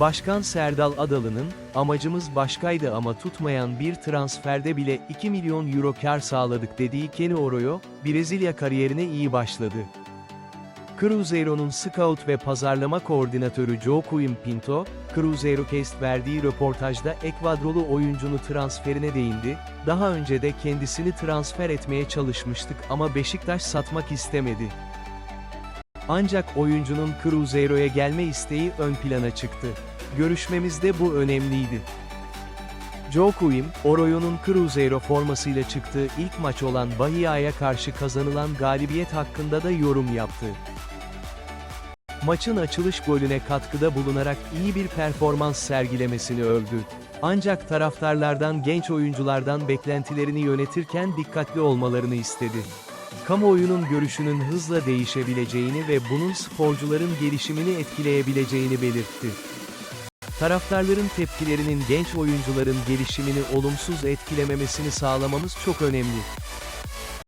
Başkan Serdal Adalı'nın, amacımız başkaydı ama tutmayan bir transferde bile 2 milyon euro kar sağladık dediği Kenny Oroyo, Brezilya kariyerine iyi başladı. Cruzeiro'nun scout ve pazarlama koordinatörü Joaquim Pinto, Cruzeirocast verdiği röportajda Ekvadrolu oyuncunun transferine değindi, daha önce de kendisini transfer etmeye çalışmıştık ama Beşiktaş satmak istemedi. Ancak oyuncunun Cruzeiro'ya gelme isteği ön plana çıktı. Görüşmemizde bu önemliydi. Joaquim, Oroyo'nun Cruzeiro formasıyla çıktığı ilk maç olan Bahia'ya karşı kazanılan galibiyet hakkında da yorum yaptı. Maçın açılış golüne katkıda bulunarak iyi bir performans sergilemesini övdü. Ancak taraftarlardan genç oyunculardan beklentilerini yönetirken dikkatli olmalarını istedi. Kamuoyunun görüşünün hızla değişebileceğini ve bunun sporcuların gelişimini etkileyebileceğini belirtti. Taraftarların tepkilerinin genç oyuncuların gelişimini olumsuz etkilememesini sağlamamız çok önemli.